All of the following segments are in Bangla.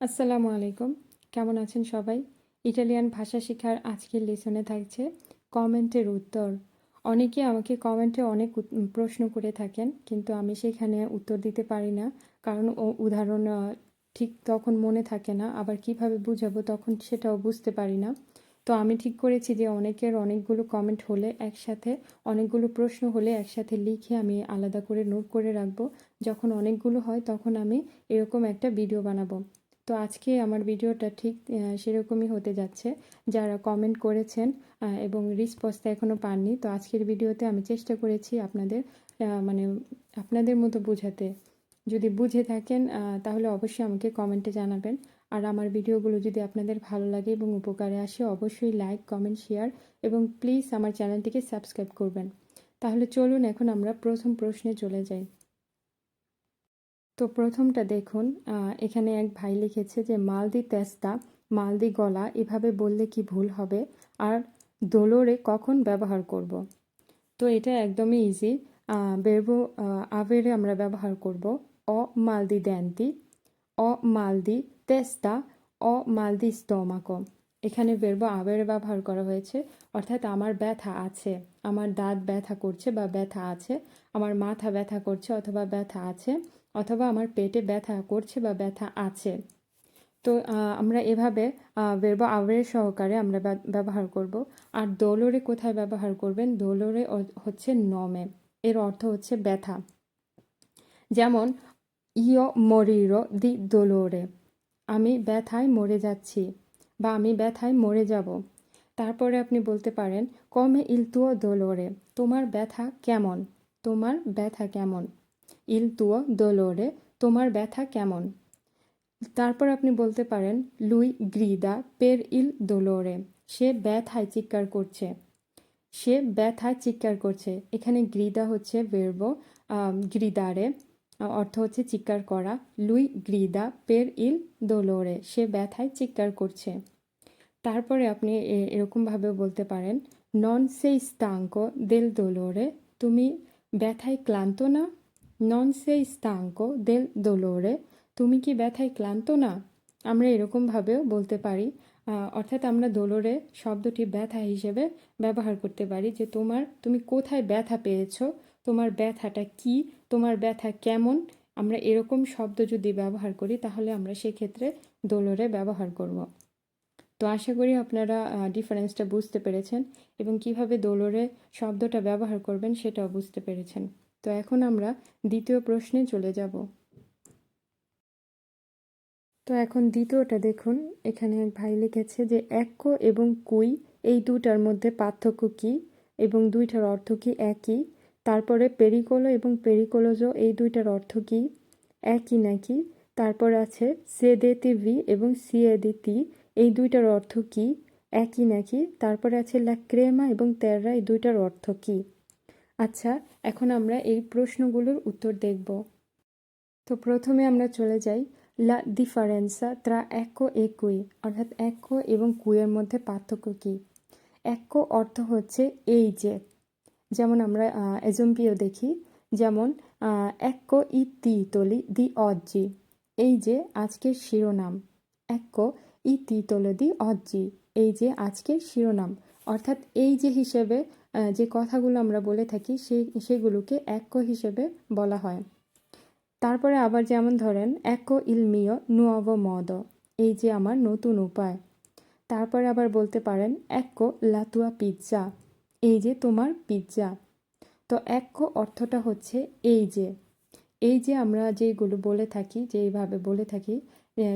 আসসালামু আলাইকুম। কেমন আছেন সবাই? ইটালিয়ান ভাষা শেখার আজকের লেসনে থাকছে কমেন্টের উত্তর। অনেকে আমাকে কমেন্টে অনেক প্রশ্ন করে থাকেন, কিন্তু আমি সেখানে উত্তর দিতে পারি না। কারণ উদাহরণ ঠিক তখন মনে থাকে না, আবার কীভাবে বুঝাবো তখন সেটাও বুঝতে পারি না। তো আমি ঠিক করেছি যে অনেকের অনেকগুলো কমেন্ট হলে একসাথে, অনেকগুলো প্রশ্ন হলে একসাথে লিখে আমি আলাদা করে নোট করে রাখব। যখন অনেকগুলো হয় তখন আমি এরকম একটা ভিডিও বানাবো। তো আজকে আমার ভিডিওটা ঠিক সেরকমই হতে যাচ্ছে। যারা কমেন্ট করেছেন এবং রিসপন্সটা এখনও পাননি, তো আজকের ভিডিওতে আমি চেষ্টা করেছি আপনাদের মানে আপনাদের মতো বোঝাতে। যদি বুঝে থাকেন তাহলে অবশ্যই আমাকে কমেন্টে জানাবেন। আর আমার ভিডিওগুলো যদি আপনাদের ভালো লাগে এবং উপকারে আসে, অবশ্যই লাইক কমেন্ট শেয়ার এবং প্লিজ আমার চ্যানেলটিকে সাবস্ক্রাইব করবেন। তাহলে চলুন এখন আমরা প্রথম প্রশ্নে চলে যাই। তো প্রথমটা দেখুন এখানে এক ভাই লিখেছে যে, মালদি তেস্তা, মালদি গলা, এভাবে বললে কি ভুল হবে আর দোলোরে কখন ব্যবহার করব। তো এটা একদমই ইজি বেরবো আবেরে আমরা ব্যবহার করব, অ মালদি দ্যান্তি অ মালদি তেস্তা, অ মালদি স্তোমাকো এখানে বেরবো আবের ব্যবহার করা হয়েছে, অর্থাৎ আমার ব্যথা আছে, আমার দাঁত ব্যথা করছে বা ব্যথা আছে, আমার মাথা ব্যথা করছে অথবা ব্যথা আছে অথবা আমার পেটে ব্যথা করছে বা ব্যথা আছে। তো আমরা এভাবে বেরবো আবের সহকারে আমরা ব্যব- ব্যবহার করব। আর দোলরে কোথায় ব্যবহার করবেন? দোলরে হচ্ছে নমে এর অর্থ হচ্ছে ব্যথা। যেমন ইয় মরিরো দি দোলোরে আমি ব্যথায় মরে যাচ্ছি বা আমি ব্যথায় মরে যাব। তারপরে আপনি বলতে পারেন কমে ইল তুয়ো দোলোরে তোমার ব্যথা কেমন? তোমার ব্যথা কেমন? ইল তুয়ো দোলোরে, তোমার ব্যথা কেমন? তারপর আপনি বলতে পারেন, লুই গ্রিদা, পের ইল দোলোরে, সে ব্যথায় চিৎকার করছে। সে ব্যথায় চিৎকার করছে। এখানে গ্রিদা হচ্ছে ভেরবো গ্রিদারে অর্থ হচ্ছে চিৎকার করা। লুই গ্রিদা, পের ইল দোলোরে, সে ব্যথায় চিৎকার করছে। তারপরে আপনি এ- এরকমভাবেও বলতে পারেন, নন সে স্তাঙ্ক দেল দোলোরে, তুমি ব্যথায় ক্লান্ত না? নন সে স্তাঙ্ক দেল দোলোরে তুমি কি ব্যথায় ক্লান্ত? না। আমরা এরকমভাবেও বলতে পারি। অর্থাৎ আমরা দোলোরে শব্দটি ব্যথা হিসেবে ব্যবহার করতে পারি যে তোমার, তুমি কোথায় ব্যথা পেয়েছ? তোমার ব্যথাটা কি? তোমার ব্যথা কেমন? আমরা এরকম শব্দ যদি ব্যবহার করি, তাহলে আমরা সেক্ষেত্রে দোলোরে ব্যবহার করব। তো আশা করি আপনারা ডিফারেন্সটা বুঝতে পেরেছেন এবং কীভাবে দোলরে শব্দটা ব্যবহার করবেন সেটাও বুঝতে পেরেছেন। তো এখন আমরা দ্বিতীয় প্রশ্নে চলে যাব। তো এখন দ্বিতীয়টা দেখুন, এখানে এক ভাই লিখেছে যে এক্ক এবং কুই এই দুটার মধ্যে পার্থক্য কি এবং দুইটার অর্থ কি একই? তারপরে পেরিকোলো এবং পেরিকোলোজো এই দুইটার অর্থ কি একই নাকি? তারপর আছে সেদেতি ভি এবং সিএদিতি এই দুইটার অর্থ কি একই নাকি? তারপরে আছে লা ক্রেমা এবং তেররা এই দুইটার অর্থ কি? আচ্ছা এখন আমরা এই প্রশ্নগুলোর উত্তর দেখব। তো প্রথমে আমরা চলে যাই। লা ডিফারেন্সা ত্রা একো এ কুই অর্থাৎ একো এবং কুইয়ের মধ্যে পার্থক্য কি? একো অর্থ হচ্ছে এই যে, যেমন আমরা এজম্পিও দেখি, যেমন একো ই তি তলি দি অজ্জি, এই যে আজকের শিরোনাম একো ই তি তলে দি অজ্জি, এই যে আজকের শিরোনাম, অর্থাৎ এই যে হিসেবে যে কথাগুলো আমরা বলে থাকি, সেই, সেগুলোকে একো হিসেবে বলা হয়। তারপরে আবার যেমন ধরেন একো ইলমিয় নুয়ভ মদ এই যে আমার নতুন উপায়। তারপরে আবার বলতে পারেন একো লাতুয়া পিৎজা, এই যে তোমার পিৎজা। তো একো অর্থটা হচ্ছে এই যে। এই যে আমরা যেগুলো বলে থাকি যেইভাবে বলে থাকি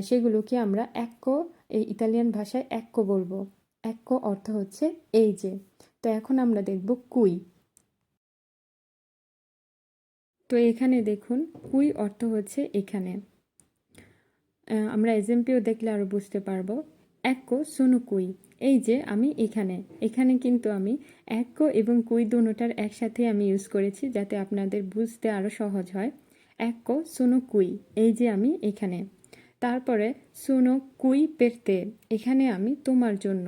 সেগুলোকে আমরা একো এই ইতালিয়ান ভাষায় একো বলব। একো অর্থ হচ্ছে এই যে। তো এখন আমরা দেখব কুই। তো এখানে দেখুন, কুই অর্থ হচ্ছে এখানে। আমরা এজেম্পিও দেখলে আরও বুঝতে পারব। একো সোনু কুই, এই যে আমি এখানে। এখানে কিন্তু আমি একো এবং কুই দুটোটার একসাথে আমি ইউজ করেছি যাতে আপনাদের বুঝতে আরও সহজ হয়। একো সোনু কুই, এই যে আমি এখানে। তারপরে, সোনো কুই পেরতে, এখানে আমি তোমার জন্য।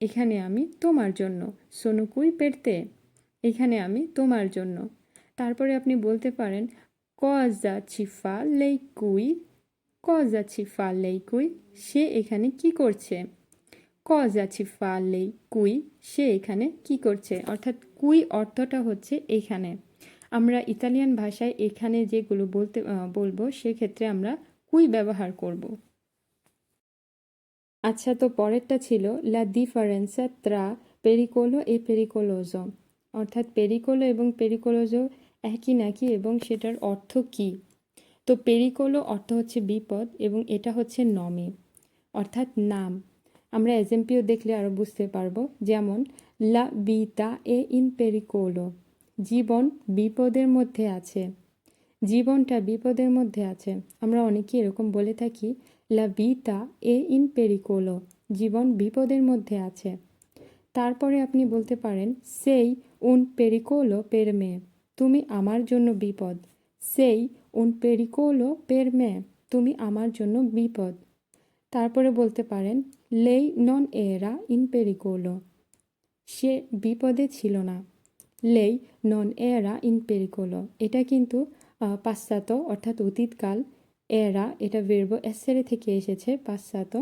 এখানে আমি তোমার জন্য, সোনু কুই পেরতে, এখানে আমি তোমার জন্য। তারপরে আপনি বলতে পারেন, কজা চিফা লেই কুই, কজা ছিফা লেইকুই সে এখানে কি করছে? কজা লেই কুই, সে এখানে কি করছে? অর্থাৎ কুই অর্থটা হচ্ছে এখানে। আমরা ইতালিয়ান ভাষায় এখানে যেগুলো বলতে বলব, সেক্ষেত্রে আমরা কুই ব্যবহার করব। আচ্ছা তো পরেরটা ছিল লা ডিফারেন্সা ত্রা পেরিকোলো এ পেরিকোলোজো অর্থাৎ পেরিকোলো এবং পেরিকোলোজো একই নাকি এবং সেটার অর্থ কি? তো পেরিকোলো অর্থ হচ্ছে বিপদ এবং এটা হচ্ছে নমি, অর্থাৎ নাম। আমরা এজেম্পিও দেখলে আরও বুঝতে পারব, যেমন লা বিতা এ ইন পেরিকোলো জীবন বিপদের মধ্যে আছে। জীবনটা বিপদের মধ্যে আছে। আমরা অনেকেই এরকম বলে থাকি লা ভিতা এ ইন পেরিকোলো জীবন বিপদের মধ্যে আছে। তারপরে আপনি বলতে পারেন সেই উন পেরিকোলো পের মে তুমি আমার জন্য বিপদ। সেই উন পেরিকোলো পের মে তুমি আমার জন্য বিপদ। তারপরে বলতে পারেন লেই নন এরা ইন পেরিকোলো সে বিপদে ছিল না। লেই নন এরা ইন পেরিকোলো এটা কিন্তু পাশ্চাত্য অর্থাৎ অতীতকাল এরা, এটা ভের্ব এসেরে থেকে এসেছে পাশ্চাত্য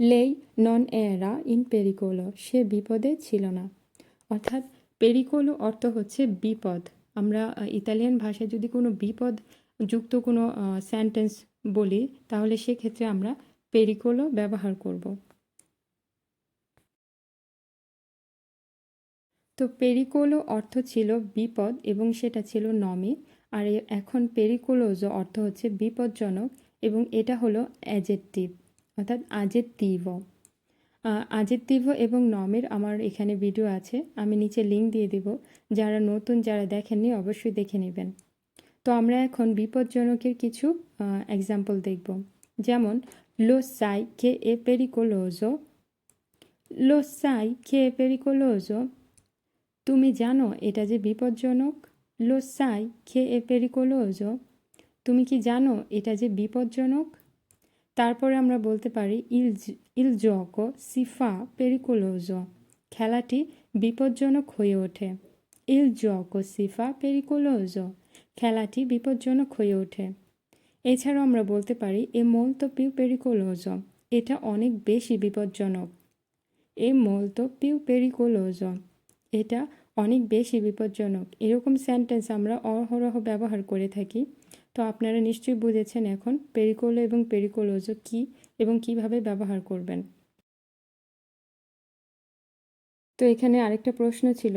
লেই নন এরা ইন পেরিকোলো সে বিপদে ছিল না। অর্থাৎ পেরিকোলো অর্থ হচ্ছে বিপদ। আমরা ইতালিয়ান ভাষায় যদি কোনো বিপদ যুক্ত কোনো সেন্টেন্স বলি, তাহলে সেক্ষেত্রে আমরা পেরিকোলো ব্যবহার করব। তো পেরিকোলো অর্থ ছিল বিপদ এবং সেটা ছিল নমি। আর এখন পেরিকোলোজ অর্থ হচ্ছে বিপজ্জনক এবং এটা হলো অ্যাজেক্টিভ অর্থাৎ আজেক্টিভ আজেক্টিভ এবং নমের আমার এখানে ভিডিও আছে, আমি নিচে লিঙ্ক দিয়ে দেব। যারা নতুন, যারা দেখেননি, অবশ্যই দেখে নেবেন। তো আমরা এখন বিপজ্জনকের কিছু এক্সাম্পল দেখব। যেমন লো সাই কে এ পেরিকোলোজো লো সাই কে এ পেরিকোলোজো তুমি জানো এটা যে বিপজ্জনক? লো সাই কে এ পেরিকোলোজো? তুমি কি জানো এটা যে বিপজ্জনক? তারপরে আমরা বলতে পারি ইল ইল জকো সিফা পেরিকোলোজো। খেলাটি বিপজ্জনক হয়ে ওঠে। ইল জকো সিফা পেরিকোলোজো। খেলাটি বিপজ্জনক হয়ে ওঠে। এছাড়াও আমরা বলতে পারি এ মোলতো পিউ পেরিকোলোজো। এটা অনেক বেশি বিপজ্জনক। এ মোলতো পিউ পেরিকোলোজো। এটা অনেক বেশি বিপজ্জনক। এরকম সেন্টেন্স আমরা অহরহ ব্যবহার করে থাকি। তো আপনারা নিশ্চয়ই বুঝেছেন এখন পেরিকোলো এবং পেরিকোলোজো কি এবং কীভাবে ব্যবহার করবেন। তো এখানে আরেকটা প্রশ্ন ছিল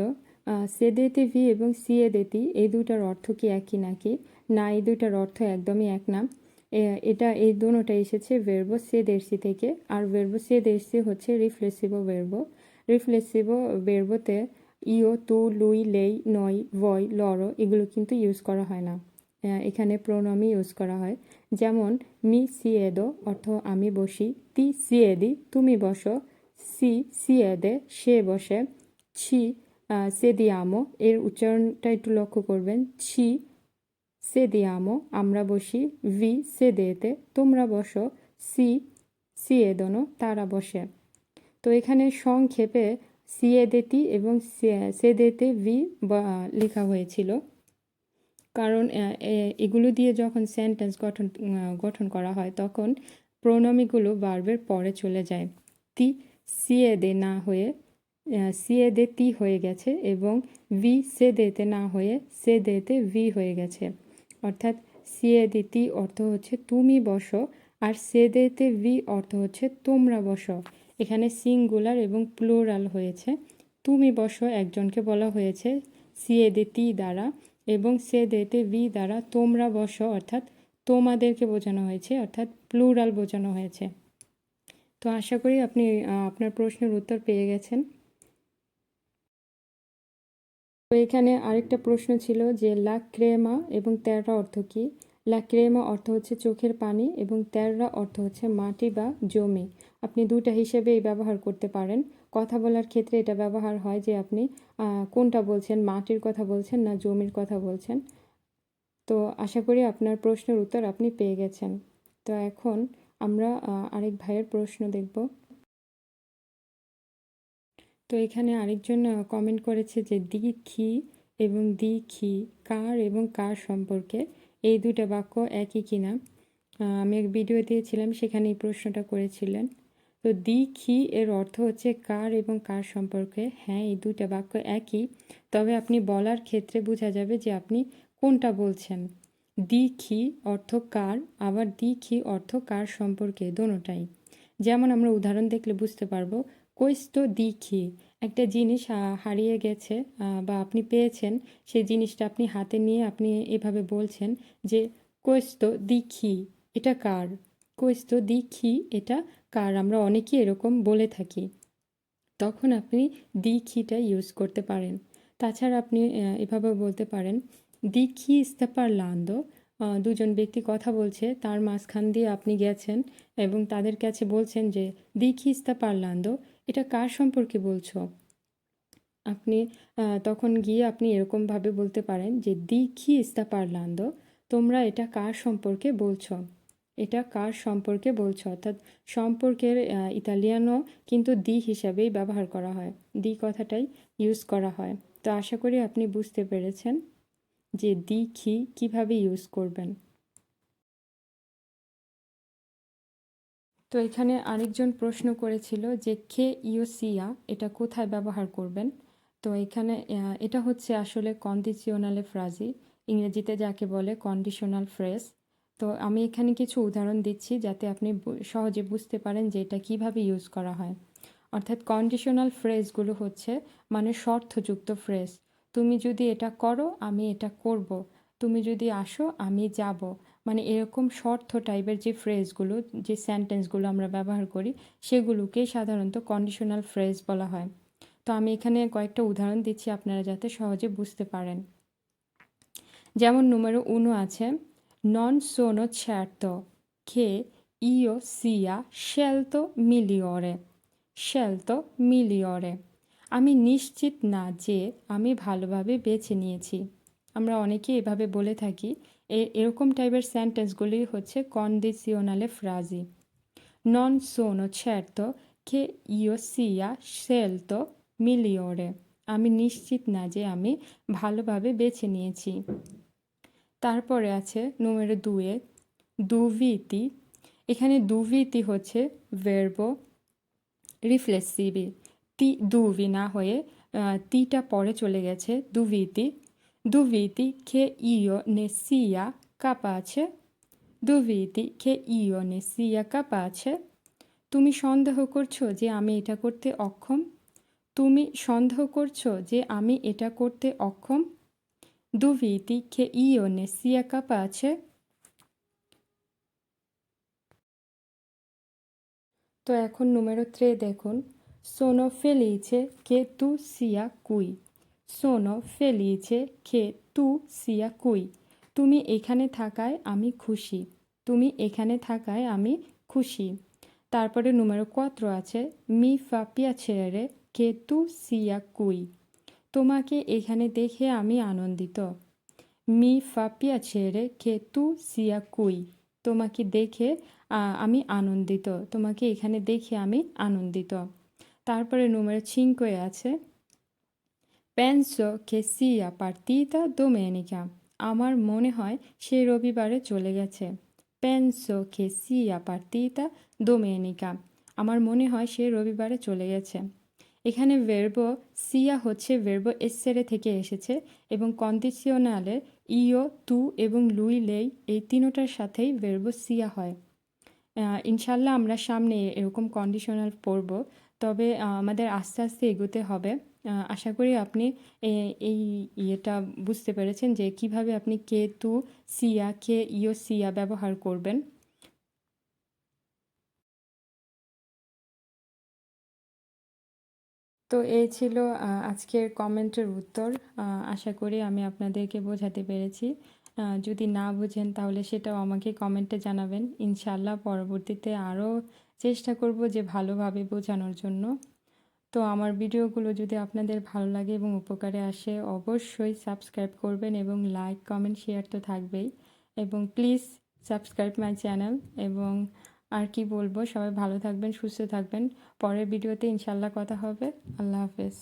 সেদেতে ভি এবং সিএদেতি এই দুটার অর্থ কি একই নাকি? না, এই দুটার অর্থ একদমই এক না। এটা, এই দুটোটা এসেছে ভেরবো সেদেরসি থেকে, আর ভেরবো সেদেরসি হচ্ছে রিফ্লেসিভো ভেরবো রিফ্লেসিভো ভেরবোতে ইও, তু, লুই, লেই, নই ভয় লরো এগুলো কিন্তু ইউজ করা হয় না। এখানে প্রোনমি ইউজ করা হয়। যেমন, মি সিয়েদো অর্থ আমি বসি, তি সিয়েদি, তুমি বসো, সি সিয়েদে, সে বসে, ছি সে দিয়ামো এর উচ্চারণটা একটু লক্ষ্য করবেন, ছি সে দিয়ামো আমরা বসি, ভি সে দেতে তোমরা বসো, সি সিয়েদনো, তারা বসে। তো এখানে সংক্ষেপে সিয়েদেতি এবং সেদেতে ভি লেখা হয়েছিল। কারণ এগুলো দিয়ে যখন সেন্টেন্স গঠন গঠন করা হয় তখন প্রণামীগুলো বার্বের পরে চলে যায়। তি সিয়ে দে না হয়ে আহ, সিয়ে দে তি হয়ে গেছে এবং ভি সে দেতে না হয়ে সে দেতে ভি হয়ে গেছে। অর্থাৎ সিয়ে দে তি অর্থ হচ্ছে তুমি বসো আর সে দেতে ভি অর্থ হচ্ছে তোমরা বসো। এখানে সিঙ্গুলার এবং প্লোরাল হয়েছে। তুমি বসো, একজনকে বলা হয়েছে সিয়ে দে তি দ্বারা এবং সে দেতে ভি দ্বারা তোমরা বসো, অর্থাৎ তোমাদেরকে বোঝানো হয়েছে, অর্থাৎ প্লুরাল বোঝানো হয়েছে। তো আশা করি আপনি আপনার প্রশ্নের উত্তর পেয়ে গেছেন। তো এখানে আরেকটা প্রশ্ন ছিল যে লা ক্রেমা এবং তেররা অর্থ কী? লা ক্রেমা অর্থ হচ্ছে চোখের পানি এবং তেররা অর্থ হচ্ছে মাটি বা জমি। আপনি দুটা হিসেবেই ব্যবহার করতে পারেন। কথা বলার ক্ষেত্রে এটা ব্যবহার হয় যে আপনি কোনটা বলছেন, মাটির কথা বলছেন না জমির কথা বলছেন? তো আশা করি আপনার প্রশ্নের উত্তর আপনি পেয়ে গেছেন। তো এখন আমরা আরেক ভাইয়ের প্রশ্ন দেখব। তো এখানে আরেকজন কমেন্ট করেছে যে দিখি এবং দিখি কার এবং কার সম্পর্কে। এই দুটা বাক্য একই কিনা? আমি এক ভিডিও দিয়েছিলাম সেখানে এই প্রশ্নটা করেছিলেন। তো দি খি এর অর্থ হচ্ছে কার এবং কার সম্পর্কে? হ্যাঁ এই দুইটা বাক্য একই। তবে আপনি বলার ক্ষেত্রে বোঝা যাবে যে আপনি কোনটা বলছেন। দি খি অর্থ কার? আবার দি খি অর্থ কার সম্পর্কে? দোনোটাই। যেমন আমরা উদাহরণ দেখলে বুঝতে পারব কৈস্ত দি খি একটা জিনিস হারিয়ে গেছে বা আপনি পেয়েছেন, সেই জিনিসটা আপনি হাতে নিয়ে আপনি এভাবে বলছেন যে কৈস্ত দি খি এটা কার? কৈস্ত দি খি এটা কার আমরা অনেকেই এরকম বলে থাকি। তখন আপনি দি খিটা ইউজ করতে পারেন। তাছাড়া আপনি এভাবে বলতে পারেন দি খি sta parlando দুজন ব্যক্তি কথা বলছে, তার মাঝখান দিয়ে আপনি গেছেন এবং তাদের কাছে বলছেন যে দি খি sta parlando এটা কার সম্পর্কে বলছো? আপনি তখন গিয়ে আপনি এরকমভাবে বলতে পারেন যে দি খি sta parlando তোমরা এটা কার সম্পর্কে বলছো? এটা কার সম্পর্কে বলছো? অর্থাৎ সম্পর্কের ইতালিয়ানও কিন্তু দি হিসাবেই ব্যবহার করা হয়। দি কথাটাই ইউজ করা হয়। তো আশা করি আপনি বুঝতে পেরেছেন যে দি খি কীভাবে ইউজ করবেন। তো এখানে আরেকজন প্রশ্ন করেছিল যে খে ইওসিয়া এটা কোথায় ব্যবহার করবেন? তো এখানে এটা হচ্ছে আসলে কন্ডিশনালে ফ্রাজি ইংরেজিতে যাকে বলে কন্ডিশনাল ফ্রেজ তো আমি এখানে কিছু উদাহরণ দিচ্ছি যাতে আপনি সহজে বুঝতে পারেন যে এটা কীভাবে ইউজ করা হয়। অর্থাৎ কন্ডিশনাল ফ্রেজগুলো হচ্ছে মানে শর্তযুক্ত ফ্রেজ তুমি যদি এটা করো, আমি এটা করব। তুমি যদি আসো, আমি যাব। মানে এরকম শর্ত টাইপের যে ফ্রেজগুলো যে সেন্টেন্সগুলো আমরা ব্যবহার করি সেগুলোকেই সাধারণত কন্ডিশনাল ফ্রেজ বলা হয়। তো আমি এখানে কয়েকটা উদাহরণ দিচ্ছি আপনারা যাতে সহজে বুঝতে পারেন। যেমন numero uno আছে। Non sono certo che io sia scelto migliore scelto migliore আমি নিশ্চিত না যে আমি ভালোভাবে বেছে নিয়েছি আমরা অনেকেই এভাবে বলে থাকি এরকম টাইপের সেন্টেন্সগুলি হচ্ছে কন্ডিশনালে ফ্রাজি non sono certo che io sia scelto migliore আমি নিশ্চিত না যে আমি ভালোভাবে বেছে নিয়েছি তারপরে আছে numero দুয়ে দুভিতি এখানে দুভিতি হচ্ছে verbo রিফ্লেক্সিভি তি দুভি না হয়ে তিটা পরে চলে গেছে দুভিতি দুভিতি কে ইও নে সিয়া কাপাছে দুভিতি খে ইও নে সিয়া কাপাছে তুমি সন্দেহ করছ যে আমি এটা করতে অক্ষম, তুমি সন্দেহ করছ যে আমি এটা করতে অক্ষম duviti che io ne sia capace তো এখন numero 3 দেখুন sono felice che tu sia qui sono felice che tu sia qui তুমি এখানে থাকায় আমি খুশি তুমি এখানে থাকায় আমি খুশি তারপরে numero 4 আছে mi fa piacere che tu sia qui তোমাকে এখানে দেখে আমি আনন্দিত। মি ফাপিয়া ছেড়ে কে তু সিয়া কুই, তোমাকে দেখে আমি আনন্দিত। তোমাকে এখানে দেখে আমি আনন্দিত। তারপরে numero 5 আছে। পেনসো কে সিয়া পার্তিতা দোমেনিকা আমার মনে হয় সে রবিবারে চলে গেছে। পেনসো কে সিয়া পার্তিতা দোমেনিকা আমার মনে হয় সে রবিবারে চলে গেছে। এখানে ভেরবো সিয়া হচ্ছে ভেরবো এসেরে থেকে এসেছে এবং কন্ডিশনালে ইও তু এবং লুই লেই এই তিনোটার সাথেই ভেরবো সিয়া হয়। ইনশাল্লাহ আমরা সামনে এরকম কন্ডিশনাল পড়ব, তবে আমাদের আস্তে আস্তে এগোতে হবে। আশা করি আপনি এই ইয়েটা বুঝতে পেরেছেন যে কীভাবে আপনি কে, তু সিয়া কে ইও সিয়া ব্যবহার করবেন। তো এই ছিল আজকের কমেন্টের উত্তর। আশা করি আমি আপনাদেরকে বোঝাতে পেরেছি। যদি না বুঝেন তাহলে সেটাও আমাকে কমেন্টে জানাবেন। ইনশাল্লাহ পরবর্তীতে আরও চেষ্টা করব যে ভালোভাবে বোঝানোর জন্য। তো আমার ভিডিওগুলো যদি আপনাদের ভালো লাগে এবং উপকারে আসে অবশ্যই সাবস্ক্রাইব করবেন এবং লাইক, কমেন্ট, শেয়ার তো থাকবেই। এবং প্লিজ সাবস্ক্রাইব মাই চ্যানেল এবং আর কি বলব? সবাই ভালো থাকবেন, সুস্থ থাকবেন। পরের ভিডিওতে ইনশাল্লাহ কথা হবে। আল্লাহ হাফেজ।